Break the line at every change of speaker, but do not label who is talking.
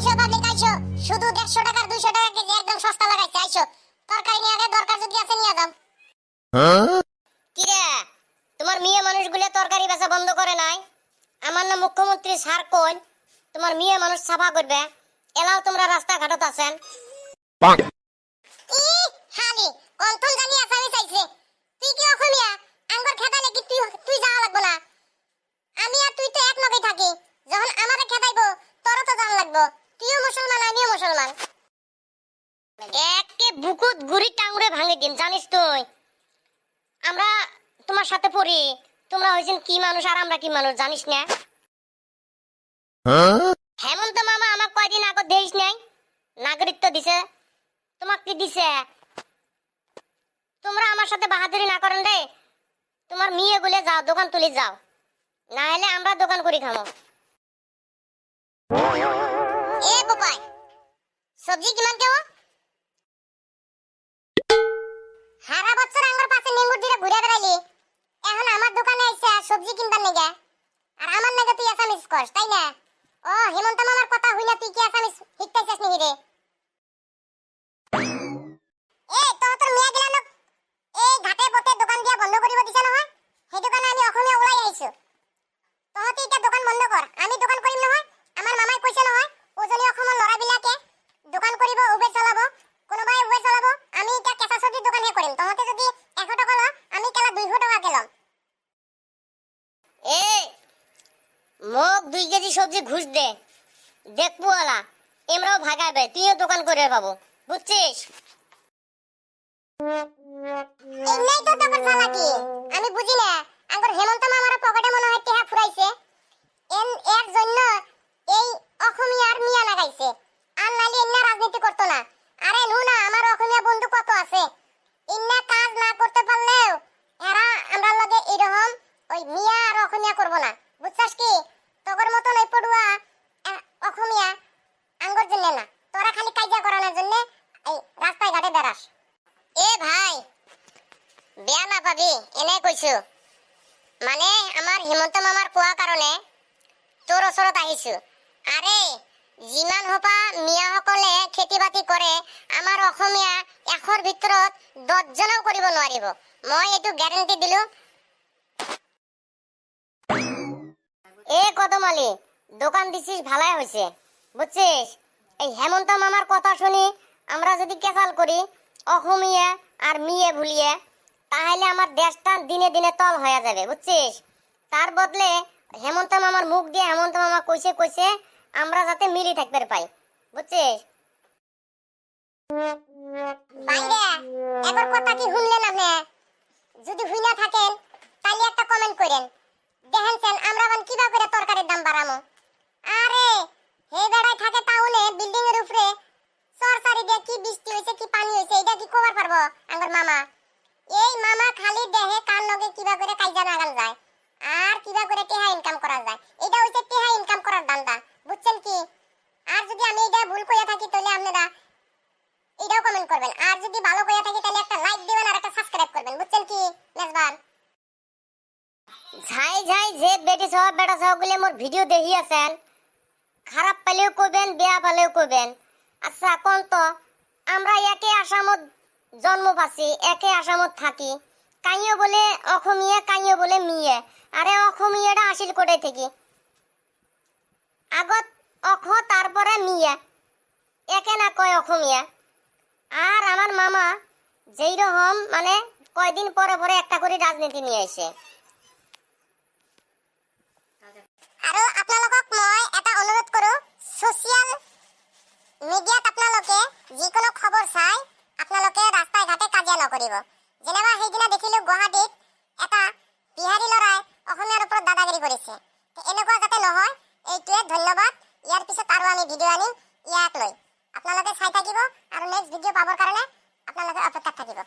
আইসো পাবলিক আইসো শুধু দেড়শো টাকার দুইশো টাকা কেজি একদম সস্তা লাগাইছে আইসো তরকারি নিয়ে আগে দরকার যদি আছে নিয়ে যাও। কিরে তোমার মেয়ে মানুষগুলো তরকারি বেচা বন্ধ করে নাই? আমার না মুখ্যমন্ত্রী স্যার কোন? তোমার মেয়ে মানুষ সাফা করবে? এলাও তোমরা রাস্তা ঘাটত আছেন ই হালি অন্তন জানি আসামি চাইছে তুই কি অসমীয়া আঙ্গর খেতা লাগি তুই তুই যাওয়া লাগবো না আমি আর তুই তো এক লগে থাকি যখন আমারে খেদাইবো তোরও তো জান লাগবো তুইও মুসলমান আমিও মুসলমান একে বুকুত গুড়ি টাঙ্গুরে ভাঙে দিন জানিস তুই? আমরা তোমার সাথে পড়ি তোমরা হয়েছেন কি মানুষ আর আমরা কি মানুষ জানিস না? হেমন্ত মামা আমাক কয়দিন আগত দেখিস নাই নাগরিকত্ব দিছে তোমাক কি দিছে? তোমরা আমার সাথে বাহাদুরি না করেন রে তোমার মেয়ে গুলে যাও দোকান তুলি যাও না হলে আমরা দোকান করি খামো। এ বোপাই সবজি কিমান কেও করস তাই না? ও হেমন্ত মামার কথা হইলা, তুই কি আসামিস? হিকতাইছিস নাকি রে? ঘাটে পথে দোকান দিয়া বন্ধ করিব দিছে নহয়। সেই দোকানে আমি অসমীয়া ওলাই আহিছো তহঁতি এতিয়া দোকান বন্ধ কৰ। আমি দোকান কৰিম নহয়। আমাৰ মামাই কৈছে নহয়, উজনি অসমৰ ল'ৰাবিলাকে দোকান কৰিব, উবেৰ চলাব। কোনোবাই উবেৰ চলাব। আমি এতিয়া কেঁচা চব্জিৰ দোকানহে কৰিম তহঁতে যদি এশ টকা ল আমি কেলা দুইশ টকাকে ল'ম এ মোক দুই কেজি সবজি ঘুষ দে। দেখব আলা, এমরাও ভাগাবে তুইও দোকান করে পাবো, বুঝছিস? এমনি তো তোর চালাকি, আমি বুঝি না আঙ্গর হেমন্ত মামার পকেটে মনে হয় টেহা ফুরাইছে। এন, এর জন্য এই অসমীয়ার মিয়া লাগাইছে। আর নালি এন্না রাজনীতি করতো না। আরে নু না আমার অসমীয়া বন্ধু কত আছে? ইন্না কাজ না করতে পারলেও এরা আমরা লগে এরকম ওই মিয়া আর অসমীয়া করব না। বুঝছাস কি তোর মতন ওই পড়ুয়া আহ, অসমীয়া আঙ্গর জন্য না তোরা খালি কাজা করানোর জন্য এই রাস্তায় ঘাটে বেড়াস এ ভাই বেয়া না পাবি এনে কৈছো। মানে আমাৰ হিমন্ত মামাৰ কোৱা কাৰণে তোৰ ওচৰত আহিছো। আৰে, যিমান সোপা মিয়াসকলে খেতি বাতি কৰে, আমাৰ অসমীয়া এশৰ ভিতৰত দহজনেও কৰিব নোৱাৰিব। মই এইটো গেৰেণ্টি দিলো। এ, কদমালি, দোকান দিছিস, ভালাই হয়েছে বুঝছিস এই হেমন্ত মামার কথা শুনি আমরা যদি কেসাল করি, অসমীয়া আর মিয়ে ভুলিয়ে তাহলে আমার দেশটা দিনে দিনে তল হয়ে যাবে, বুঝছিস? তার বদলে হেমন্ত মামার মুখ দিয়ে হেমন্ত মামা কইছে কইছে আমরা যাতে মিলি থাকতে পাই বুঝছিস? একর কথা কি শুনলেন আপনি যদি হুইনা থাকেন, তাহলে একটা কমেন্ট করেন। দেখেন আমরা বান কিবা করে তরকারির দাম বাড়ামো? আরে, হে বেড়াই থাকে টাউনে বিল্ডিং এর উপরে সরসারি দিয়ে কি বৃষ্টি হয়েছে কি পানি হয়েছে এটা কি কবার পারব আমার মামা? এই মামা খালি দেহে কার লগে কিবা করে কাইজা নাগাল যায়। আর কিবা করে টেহা ইনকাম করা যায়। এটা হইছে টেহা ইনকাম করার দান্দা বুঝছেন কি? আর যদি আমি এটা ভুল কইয়া থাকি তাহলে আপনারা এটাও কমেন্ট করবেন। আর যদি ভালো কইয়া থাকি তাহলে একটা লাইক দিবেন আর একটা সাবস্ক্রাইব করবেন। বুঝছেন কি, মেজবান? ঝাই ঝাই যে বেটি সহ, বেটা সহ গুলি মোর ভিডিও দেখি আছেন। খারাপ পালেও কইবেন বেয়া পালেও কইবেন আচ্ছা কোন তো? আমরা একে আসামত জন্ম পাচ্ছি, একে আসামত থাকি। কাইও বলে অসমীয়া, কাইও বলে মিয়ে। আরে অসমীয়াটা আসিল কোটে থেকে। আগত অখ, তারপরে মিয়া। একে না কয় অসমীয়া। আর আমার মামা যেই রকম মানে কয়দিন পরে পরে একটা করে রাজনীতি নিয়ে আসে আৰু আপোনালোকক মই এটা অনুৰোধ কৰোঁ ছ'চিয়েল মিডিয়াত আপোনালোকে যিকোনো খবৰ চাই আপোনালোকে ৰাস্তাই ঘাটে কাজিয়া নকৰিব। যেনিবা সেইদিনা দেখিলোঁ গুৱাহাটীত এটা বিহাৰী ল'ৰাই অসমীয়াৰ ওপৰত দাদাগিৰি কৰিছে। এনেকুৱা যাতে নহয়, এইটোৱে ধন্যবাদ। ইয়াৰ পিছত আৰু আমি ভিডিঅ' আনিম, ইয়াক লৈ। আপোনালোকে চাই থাকিব আৰু নেক্সট কাৰণে আপোনালোকে অপেক্ষাত থাকিব।